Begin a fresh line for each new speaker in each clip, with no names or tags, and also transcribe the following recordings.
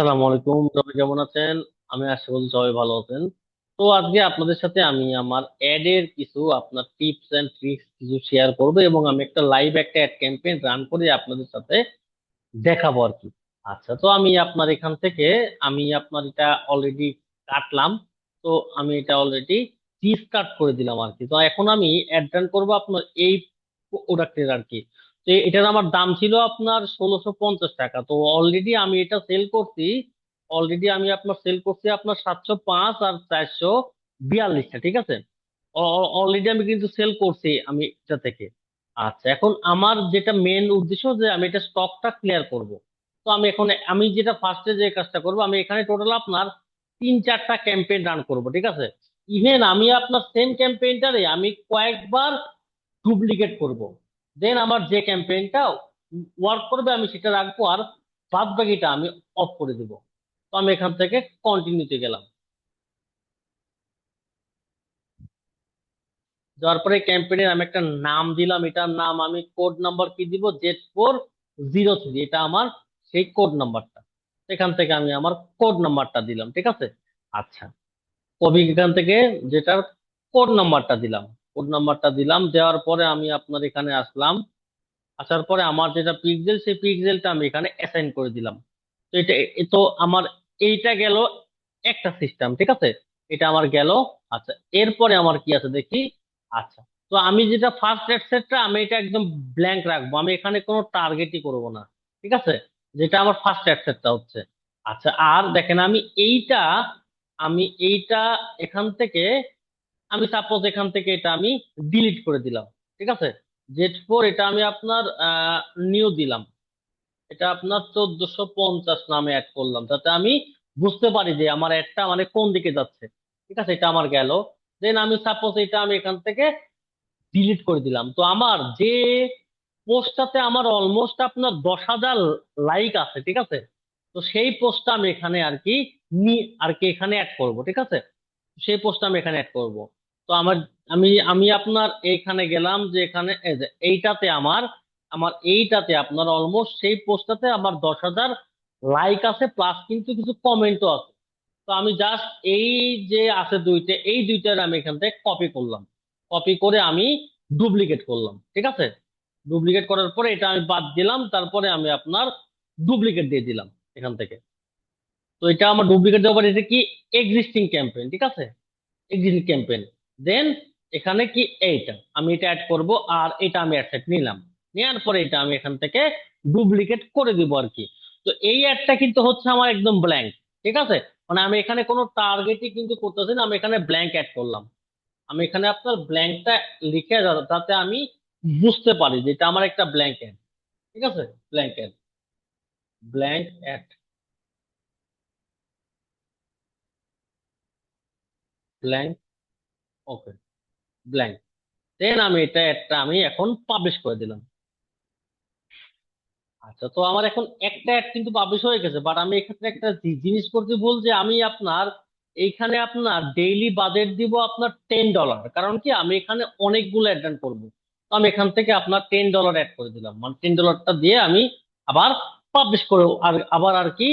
সালাম আলাইকুম। সবাই কেমন আছেন? আমি আশা করি সবাই ভালো আছেন। তো আজকে আপনাদের সাথে আমি আমার অ্যাড এর কিছু আপনার টিপস এন্ড ট্রিক্স কিছু শেয়ার করব এবং আমি একটা লাইভ একটা অ্যাড ক্যাম্পেইন রান করে আপনাদের সাথে দেখাবো আর কি। আচ্ছা তো আমি আপনার এখান থেকে, আমি আপনার এটা অলরেডি কাটলাম। তো আমি এটা অলরেডি কাট করে দিলাম আর কি। তো এখন আমি অ্যাড রান করব আপনার এই প্রোডাক্টের আর কি। তো এটার আমার দাম ছিল আপনার ষোলোশো পঞ্চাশ টাকা। তো অলরেডি আমি এটা সেল করছি অলরেডি আমি আপনার সেল করছি আপনার সাতশো পাঁচ আর চারশো বিয়াল্লিশটা ঠিক আছে? অলরেডি আমি কিন্তু সেল করছি আমি এটা থেকে। আচ্ছা এখন আমার যেটা মেন উদ্দেশ্য যে আমি এটা স্টকটা ক্লিয়ার করব। তো আমি এখন, আমি যেটা ফার্স্টে যে কাজটা করব, আমি এখানে টোটাল আপনার তিন চারটা ক্যাম্পেইন রান করব, ঠিক আছে? ইভেন আমি আপনার সেম ক্যাম্পেইনটারে আমি কয়েকবার ডুপ্লিকেট করব। দেন আমার যে ক্যাম্পেইনটা ওয়ার্ক করবে, আমি সেটা রাখব আর বাদ বাকিটা আমি অফ করে দিব। তো আমি এখান থেকে কন্টিনিউতে গেলাম। যাওয়ার পরে ক্যাম্পেইনের আমি একটা নাম দিলাম। এটার নাম আমি কোড নাম্বার কি দিব? জেড ফোর জিরো থ্রি এটা আমার সেই কোড নাম্বারটা এখান থেকে আমি আমার কোড নাম্বারটা দিলাম, ঠিক আছে? আচ্ছা। কবি এখান থেকে যেটার কোড নাম্বারটা দিলাম। কোড নাম্বারটা দিলাম, দেওয়ার পরে আমি আপনার এখানে আসলাম। আসার পরে আমার যেটা পিক্সেল সেই পিক্সেলটা আমি এখানে অ্যাসাইন করে দিলাম। তো এটা তো আমার এইটা গেল একটা সিস্টেম ঠিক আছে? এটা আমার গেল আচ্ছা এরপরে আমার কি আছে দেখি? আচ্ছা তো আমি যেটা ফার্স্ট এড সেটটা আমি এটা একদম ব্ল্যাঙ্ক রাখব। আমি এখানে কোনো টার্গেটই করব না, ঠিক আছে? যেটা আমার ফার্স্ট এড সেটটা হচ্ছে। আচ্ছা আর দেখেন আমি এইটা আমি এইটা এখান থেকে আমি সাপোজ এখান থেকে এটা আমি ডিলিট করে দিলাম, ঠিক আছে? জেড ফোর এটা আমি আপনার নিউ দিলাম। এটা আপনার চোদ্দশো পঞ্চাশ নামে অ্যাড করলাম, যাতে আমি বুঝতে পারি যে আমার অ্যাডটা মানে কোন দিকে যাচ্ছে। ঠিক আছে? এটা আমার গেল। দেন আমি সাপোজ এটা আমি এখান থেকে ডিলিট করে দিলাম। তো আমার যে পোস্টটাতে আমার অলমোস্ট আপনার দশ হাজার লাইক আছে, ঠিক আছে? তো সেই পোস্টটা আমি এখানে আর কি আর কি এখানে অ্যাড করব, ঠিক আছে? সেই পোস্টটা আমি এখানে অ্যাড করব। তো আমার, আমি আমি আপনার এইখানে গেলাম যে এখানে এইটাতে আমার আমার এইটাতে আপনার অলমোস্ট সেই পোস্টটাতে আমার দশ হাজার লাইক আছে প্লাস কিন্তু কিছু কমেন্টও আছে। তো আমি জাস্ট এই যে আছে দুইটা, এই দুইটার আমি এখান থেকে কপি করলাম। কপি করে আমি ডুপ্লিকেট করলাম, ঠিক আছে? ডুপ্লিকেট করার পরে এটা আমি বাদ দিলাম, তারপরে আমি আপনার ডুপ্লিকেট দিয়ে দিলাম এখান থেকে। তো এটা আমার ডুপ্লিকেট দেওয়ার পরে এটা কি? এক্সিস্টিং ক্যাম্পেইন ঠিক আছে? এক্সিস্টিং ক্যাম্পেইন দেন এখানে কি এইটা? আমি এটা অ্যাড করব আর এটা আমি অ্যাডসেট নিলাম। নেওয়ার পরে এটা আমি এখান থেকে ডুপ্লিকেট করে দিব আর কি। তো এই অ্যাডটা কিন্তু হচ্ছে আমার একদম ব্ল্যাঙ্ক ঠিক আছে? মানে আমি এখানে কোনো টার্গেটই কিন্তু করতেছি না, আমি এখানে ব্ল্যাঙ্ক অ্যাড করলাম। আমি এখানে আপনার ব্ল্যাঙ্কটা লিখে যাতে আমি বুঝতে পারি যে এটা আমার একটা ব্ল্যাঙ্ক অ্যাড ঠিক আছে? Blank ad blank ad blank okay blank then আমি এটা একটা আমি এখন পাবলিশ করে দিলাম। আচ্ছা তো আমার এখন একটা অ্যাড কিন্তু পাবলিশ হয়ে গেছে বাট আমি এক্ষেত্রে একটা জিনিস করতে ভুল যে আমি আপনার এইখানে আপনার ডেইলি বাজেট দিব আপনার টেন ডলার কারণ কি? আমি এখানে অনেকগুলো অ্যাড করব। তো আমি এখান থেকে আপনার টেন ডলার অ্যাড করে দিলাম। মানে টেন ডলারটা দিয়ে আমি আবার পাবলিশ করে আর আবার আর কি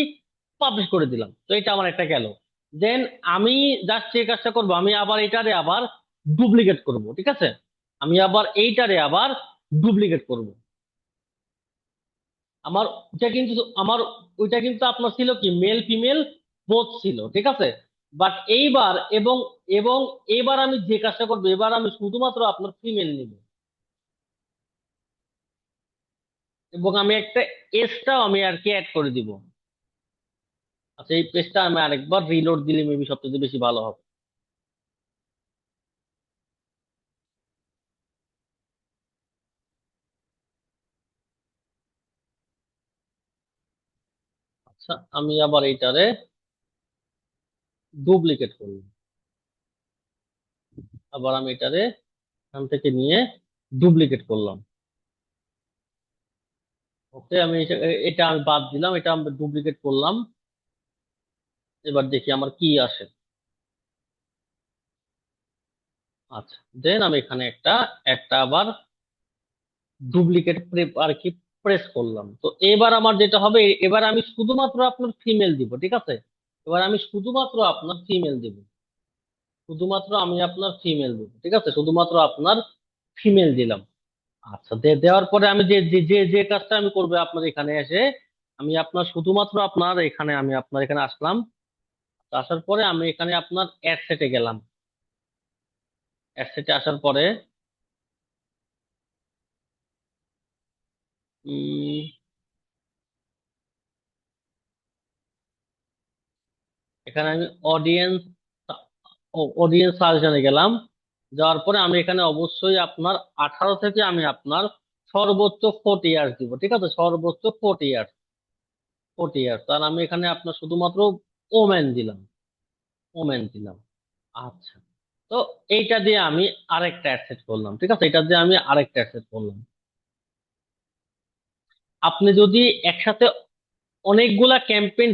পাবলিশ করে দিলাম। তো এটা আমার একটা গেল। দেন আমি জাস্ট যে কাজটা করব, আমি আবার এটারে আবার ডুপ্লিকেট করব, ঠিক আছে? আমি আবার এইটারে আবার ডুপ্লিকেট করব। আমার ওইটা কিন্তু, আমার ওইটা কিন্তু আপনার ছিল কি মেল ফিমেল বোথ ছিল, ঠিক আছে? বাট এইবার এবং এবং এবার আমি যে কাজটা করব, এবার আমি শুধুমাত্র আপনার ফিমেল নিব। এবং আমি একটা এসটাও আমি আর কি অ্যাড করে দিব। আচ্ছা এই পেজটা আমি আরেকবার রিলোড দিলে মেবি সবচেয়ে বেশি ভালো হবে। আচ্ছা আমি আবার এইটারে ডুপ্লিকেট করলাম। আবার আমি এটারে এখান থেকে নিয়ে ডুপ্লিকেট করলাম। ওকে আমি এটা আমি বাদ দিলাম, এটা আমি ডুপ্লিকেট করলাম। এবার দেখি আমার কি আসে। আচ্ছা দেন আমি এখানে একটা একটা আবার ডুপ্লিকেট আর কি প্রেস করলাম। তো এবার আমার যেটা হবে, এবার আমি শুধুমাত্র আপনার ফিমেল দিব, ঠিক আছে? এবার আমি শুধুমাত্র আপনার ফিমেল দিব। শুধুমাত্র আমি আপনার ফিমেল দিব, ঠিক আছে? শুধুমাত্র আপনার ফিমেল দিলাম। আচ্ছা দেওয়ার পরে আমি যে যে যে কাজটা আমি করব আপনার এখানে এসে, আমি আপনার শুধুমাত্র আপনার এখানে, আমি আপনার এখানে আসলাম আসার পরে আমি এখানে আপনার অ্যাডসেটে গেলাম। অ্যাডসেটে আসার পরে এখানে আমি অডিয়েন্স অডিয়েন্স সাজেশনে গেলাম। যাওয়ার পরে আমি এখানে অবশ্যই আপনার আঠারো থেকে আমি আপনার সর্বোচ্চ ফোর্টি ইয়ার্স দিব, ঠিক আছে? সর্বোচ্চ ফোর্টি ইয়ার্স ফোর্টি ইয়ার্স আর আমি এখানে আপনার শুধুমাত্র ওমেন দিলাম। ওমেন দিলাম। আচ্ছা। তো এইটা দিয়ে আমি আরেকটা অ্যাড করলাম, ঠিক আছে? এটা দিয়ে আমি আরেকটা অ্যাড করলাম। আপনি যদি একসাথে অনেকগুলা ক্যাম্পেইন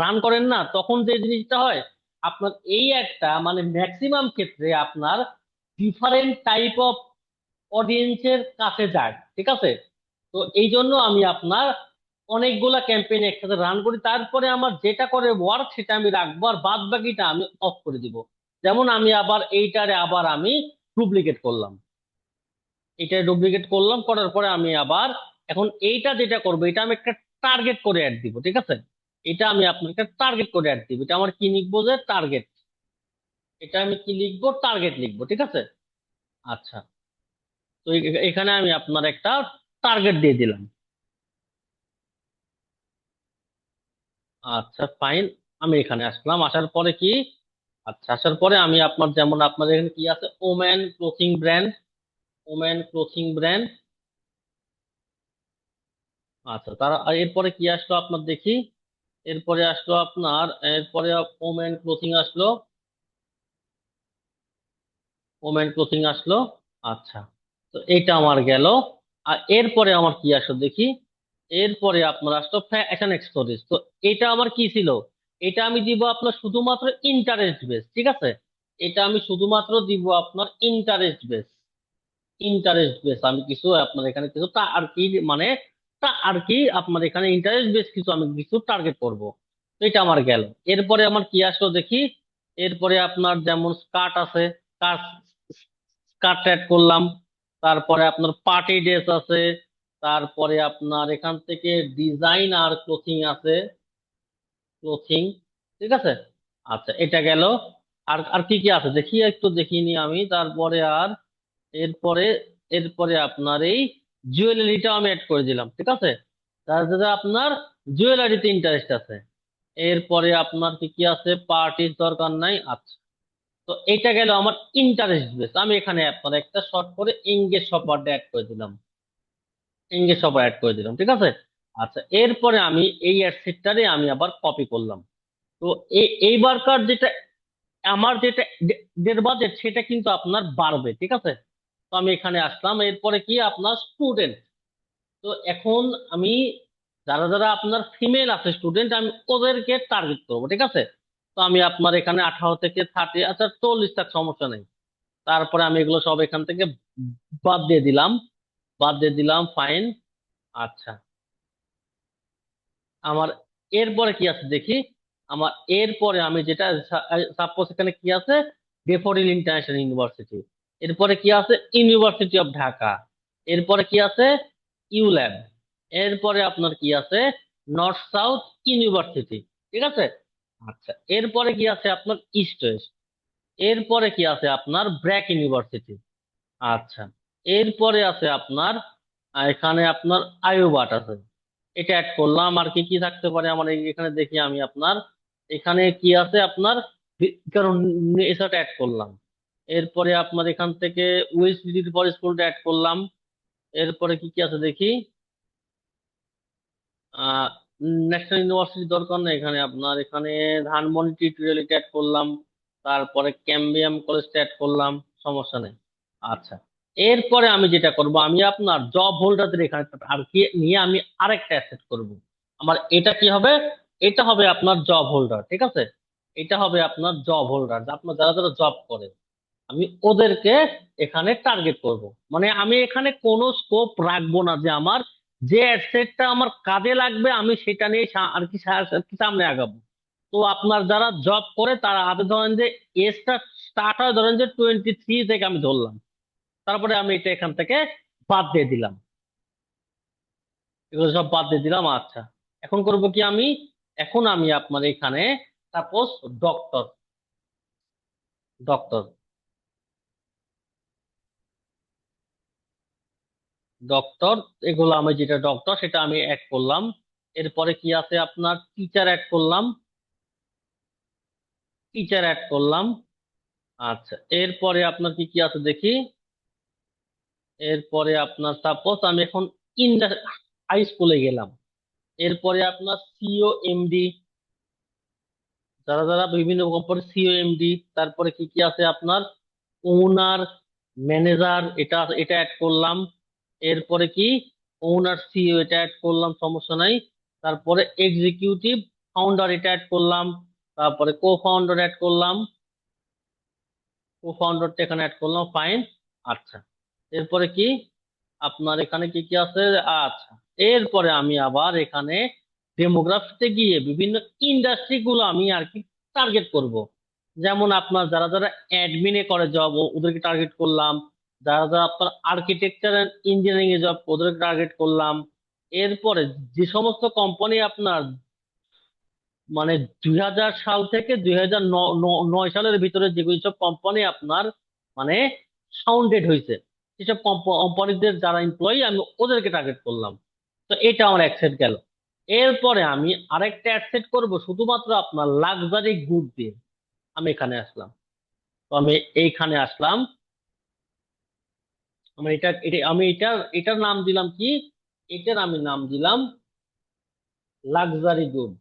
রান করেন না, তখন যে জিনিসটা হয়, আপনার এই একটা মানে ম্যাক্সিমাম ক্ষেত্রে আপনার ডিফারেন্ট টাইপ অফ অডিয়েন্সের কাছে যায়, ঠিক আছে? তো এই জন্য আমি আপনার অনেকগুলা ক্যাম্পেইন একসাথে রান করি, তারপরে আমার যেটা করে ওয়ার্ক সেটা আমি রাখব আর বাদ বাকিটা আমি অফ করে দিব। যেমন আমি আবার এইটারে আবার আমি ডুপ্লিকেট করলাম। এটা ডুপ্লিকেট করলাম, করার পরে আমি আবার এখন এইটা যেটা করব, এটা আমি একটা টার্গেট করে অ্যাড দিব, ঠিক আছে? এটা আমি আপনাকে টার্গেট করে অ্যাড দিব। এটা আমার কি লিখব যে টার্গেট এটা আমি কি লিখব? টার্গেট লিখব, ঠিক আছে? আচ্ছা। তো এখানে আমি আপনার একটা টার্গেট দিয়ে দিলাম। আচ্ছা ফাইন আমি এখানে আসলাম। আসার পরে কি? আচ্ছা আসার পরে আমি আপনার যেমন আপনাদের এখানে কি আছে? Woman clothing brand woman clothing brand আচ্ছা তার এরপরে কি আসলো আপনার দেখি? এরপরে আসলো আপনার, এরপরে ওমেন ক্লোথিং আসলো। ওমেন ক্লোথিং আসলো। আচ্ছা তো এইটা আমার গেল। আর এরপরে আমার কি আসলো দেখি? এরপরে আপনার আসলো ফ্যাশন এক্সেসরিজ তো এটা আমার কি ছিল? এটা আমি দিব আপনার শুধুমাত্র ইন্টারেস্ট বেস ঠিক আছে? এটা আমি শুধুমাত্র দিব আপনার ইন্টারেস্ট বেস ইন্টারেস্ট বেস আমি কিছু আপনার এখানে কিছু তা আর কি মানে তা আর কি আপনার এখানে ইন্টারেস্ট বেস কিছু আমি কিছু টার্গেট করব। এটা আমার গেল। এরপরে আমার কি আসলো দেখি? এরপরে আপনার যেমন স্কার্ট আছে স্কার্ট অ্যাড করলাম। তারপরে আপনার পার্টি ড্রেস আছে তারপরে আপনার এখান থেকে ডিজাইন আর ক্লোথিং আছে। ক্লোথিং ঠিক আছে? আচ্ছা এটা গেল। আর আর কি কি আছে? দেখি, একটু দেখিনি আমি। তারপরে আর এরপরে এরপরে আপনার এই জুয়েলারিটাও আমি অ্যাড করে দিলাম, ঠিক আছে? তার সাথে আপনার জুয়েলারিতে ইন্টারেস্ট আছে। এরপরে আপনার কি কি আছে? পার্টির দরকার নাই। আচ্ছা। তো এটা গেল আমার ইন্টারেস্ট বেস আমি এখানে আপনার একটা শর্ট করে এঙ্গেজ শপারটা অ্যাড করে দিলাম। এঙ্গেজ সব অ্যাড করে দিলাম, ঠিক আছে? আচ্ছা এরপরে আমি এই অ্যাডসেটটারে আমি আবার কপি করলাম। তো এই এইবারকার যেটা, আমার যেটা ডেট বাজেট সেটা কিন্তু আপনার বাড়বে, ঠিক আছে? তো আমি এখানে আসলাম, এরপরে কি? আপনার স্টুডেন্ট তো এখন আমি, যারা যারা আপনার ফিমেল আছে স্টুডেন্ট আমি ওদেরকে টার্গেট করব, ঠিক আছে? তো আমি আপনার এখানে আঠারো থেকে থার্টি আচ্ছা চল্লিশ থাক সমস্যা নেই। তারপরে আমি এগুলো সব এখান থেকে বাদ দিয়ে দিলাম। বাদ দিয়ে দিলাম ফাইন আচ্ছা। আমার এরপরে কি আছে দেখি? আমার এরপরে আমি যেটা সাপোজ এখানে কি আছে? ডেফোডিল ইন্টারন্যাশনাল ইউনিভার্সিটি এরপরে কি আছে? ইউনিভার্সিটি অফ ঢাকা এরপরে কি আছে? ইউল্যাব এরপরে আপনার কি আছে? নর্থ সাউথ ইউনিভার্সিটি ঠিক আছে? আচ্ছা এরপরে কি আছে আপনার ইস্ট ওয়েস্ট এরপরে কি আছে আপনার ব্র্যাক ইউনিভার্সিটি আচ্ছা। এরপরে আছে আপনার এখানে আপনার আইওবাট আছে। এটা অ্যাড করলাম, আর কি কি থাকতে পারে আমার এখানে দেখি আমি আপনার। এখানে কি আছে আপনার? কারণ এটা অ্যাড করলাম। এরপরে আপনার এখান থেকে ওয়েস্ট ডিগ্রি ফর স্কুলটা অ্যাড করলাম। এরপরে কি কি আছে দেখি? ন্যাশনাল ইউনিভার্সিটি দরকার নেই এখানে আপনার। এখানে ধানমন্ডি টিউটোরিয়াল অ্যাড করলাম। তারপরে ক্যাম্বিয়াম কলেজটা অ্যাড করলাম। সমস্যা নেই। আচ্ছা। এরপরে আমি যেটা করব, আমি আপনার জব হোল্ডারদের এখানে আর কি নিয়ে আমি আরেকটা অ্যাসেট করব। আমার এটা কি হবে? এটা হবে আপনার জব হোল্ডার ঠিক আছে? এটা হবে আপনার জব হোল্ডার আপনার যারা যারা জব করে। আমি ওদেরকে এখানে টার্গেট করব। মানে আমি এখানে কোনো স্কোপ রাখব না যে আমার যে অ্যাডসেটটা আমার কাজে লাগবে, আমি সেটা নিয়ে আর কি আর কি সামনে আগাবো। তো আপনার যারা জব করে, তারা আগে ধরেন যে এজটা স্টার্ট হয় ধরেন যে টোয়েন্টি থ্রি থেকে আমি ধরলাম। তারপরে আমি এটা এখান থেকে বাদ দিয়ে দিলাম। এগুলো সব বাদ দিয়ে দিলাম আচ্ছা। এখন করব কি আমি? এখন আমি আপনার এখানে সাপোজ ডক্টর ডক্টর ডক্টর এগুলো আমি যেটা ডক্টর সেটা আমি অ্যাড করলাম। এরপরে কি আছে আপনার? টিচার অ্যাড করলাম। টিচার অ্যাড করলাম। আচ্ছা এরপরে আপনার কি কি আছে দেখি? এরপরে আপনার সাপোজ আমি এখন ইন্ডা হাই স্কুলে গেলাম। এরপরে আপনার সিও এমডি যারা যারা বিভিন্ন কোম্পানি সিও এমডি তারপরে কি কি আছে আপনার? ওনার ম্যানেজার এটা এটা অ্যাড করলাম। এরপরে কি? ওনার সিও এটা অ্যাড করলাম, সমস্যা নাই। তারপরে এক্সিকিউটিভ ফাউন্ডার এটা অ্যাড করলাম। তারপরে কো ফাউন্ডার অ্যাড করলাম। কো ফাউন্ডারটা এখানে অ্যাড করলাম ফাইন আচ্ছা। এরপরে কি? আপনার এখানে কি কি আছে? আচ্ছা এরপরে আমি আবার এখানে ডেমোগ্রাফিতে গিয়ে বিভিন্ন ইন্ডাস্ট্রি গুলো আমি আর কি টার্গেট করব। যেমন আপনার যারা যারা অ্যাডমিনে করে জব ওদেরকে টার্গেট করলাম। যারা যারা আপনার আর্কিটেকচার এন্ড ইঞ্জিনিয়ারিং এ জব ওদেরকে টার্গেট করলাম। এরপরে যে সমস্ত কোম্পানি আপনার মানে দুই হাজার সাল থেকে দুই হাজার নয় সালের ভিতরে যেগুলো সব কোম্পানি আপনার মানে সাউন্ডেড হয়েছে সেসব কোম্পানিদের যারা এমপ্লয়ি আমি ওদেরকে টার্গেট করলাম। তো এটা আমার অ্যাকসেপ্ট গেল। এরপরে আমি আরেকটা অ্যাডসেট করব, শুধুমাত্র আপনার লাক্সারি গুড দিয়ে। আমি এখানে আসলাম। তো আমি এইখানে আসলাম। আমি এটা এটা, আমি এটার এটার নাম দিলাম কি? এটার আমি নাম দিলাম লাক্সারি গুড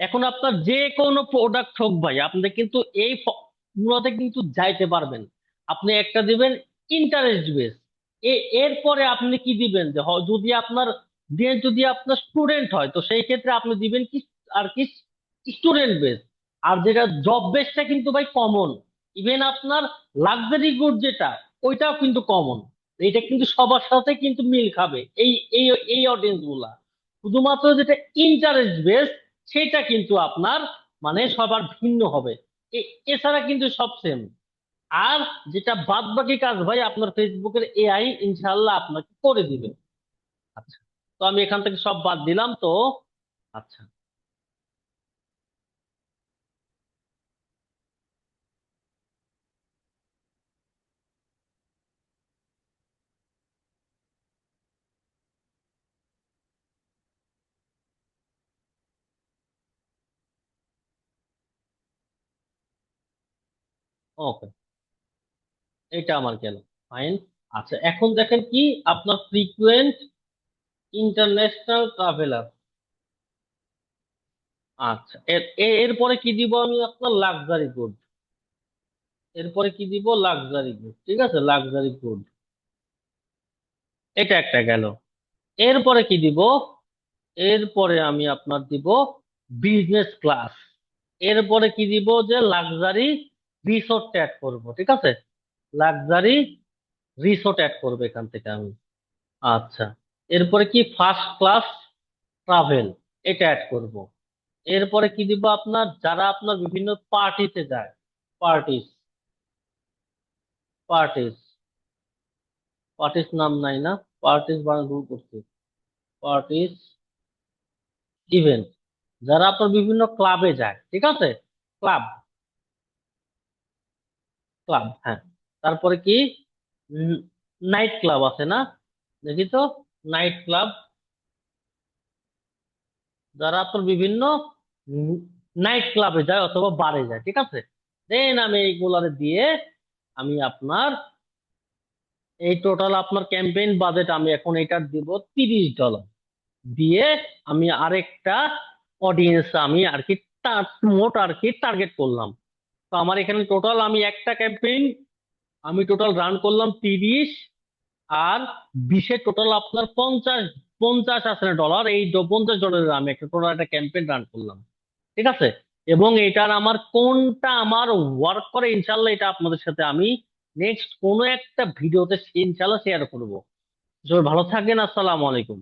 এখন আপনার যে কোনো প্রোডাক্ট হোক ভাই, আপনি কিন্তু এই কিন্তু যাইতে পারবেন। আপনি একটা দিবেন ইন্টারেস্ট বেস এরপরে আপনি কি দিবেন? যে যদি আপনার দিয়ে যদি আপনার স্টুডেন্ট হয়, তো সেই ক্ষেত্রে আপনি দিবেন কি, আর কি স্টুডেন্ট বেস আর যেটা জব বেসটা কিন্তু ভাই কমন ইভেন আপনার লাক্সারি গুড যেটা, ওইটাও কিন্তু কমন এটা কিন্তু সবার সাথে কিন্তু মিল খাবে। এই এই এই অডিয়েন্সগুলা। শুধুমাত্র যেটা ইন্টারেস্ট বেস সেটা কিন্তু আপনার মানে সবার ভিন্ন হবে। এছাড়া কিন্তু সব সেম আর যেটা বাদ বাকি কাজ ভাই, আপনার ফেসবুকের এআই ইনশাল্লাহ আপনাকে করে দিবে। আচ্ছা তো আমি এখান থেকে সব বাদ দিলাম তো। আচ্ছা। ওকে এটা আমার গেল। ফাইন আচ্ছা এখন দেখেন কি, আপনার ফ্রিকুয়েন্ট ইন্টারন্যাশনাল ট্রাভেলার আচ্ছা এরপরে কি দিব আমি আপনার লাক্সারি গুড এরপরে কি দিব? লাক্সারি গুড ঠিক আছে? লাক্সারি গুড এটা একটা গেল। এরপরে কি দিব? এরপরে আমি আপনার দিব বিজনেস ক্লাস এরপরে কি দিব যে লাক্সারি রিসোর্ট অ্যাড করব, ঠিক আছে? লাক্সারি রিসোর্ট অ্যাড করব এখান থেকে আমি। আচ্ছা এরপরে কি ফার্স্ট ক্লাস ট্রাভেল এটা অ্যাড করব। এরপরে কি দিব আপনার, যারা আপনার বিভিন্ন পার্টিতে যায় পার্টিস পার্টিস পার্টিস নাম নাই না পার্টিস বানান ভুল করছি। পার্টিস ইভেন্ট যারা আপনার বিভিন্ন ক্লাবে যায়, ঠিক আছে? ক্লাব ক্লাব হ্যাঁ। তারপরে কি? নাইট ক্লাব আছে না? দেখি তো নাইট ক্লাব যারা আপনার বিভিন্ন নাইট ক্লাবে যায় অথবা বারে যায়, ঠিক আছে? দেন আমি এইগুলারে দিয়ে আমি আপনার এই টোটাল আপনার ক্যাম্পেইন বাজেট আমি এখন এটার দিব তিরিশ ডলার দিয়ে আমি আরেকটা অডিয়েন্স আমি আর কি মোট আর কি টার্গেট করলাম। তো আমার এখানে টোটাল আমি একটা ক্যাম্পেইন আমি টোটাল রান করলাম তিরিশ, আর বিশে টোটাল আপনার পঞ্চাশ পঞ্চাশ আছে না ডলার এই পঞ্চাশ ডলারের আমি একটা টোটাল একটা ক্যাম্পেইন রান করলাম। ঠিক আছে? এবং এটার আমার কোনটা আমার ওয়ার্ক করে, ইনশাল্লাহ এটা আপনাদের সাথে আমি নেক্সট কোনো একটা ভিডিওতে ইনশাল্লাহ শেয়ার করব। ভালো থাকেন, আসসালামু আলাইকুম।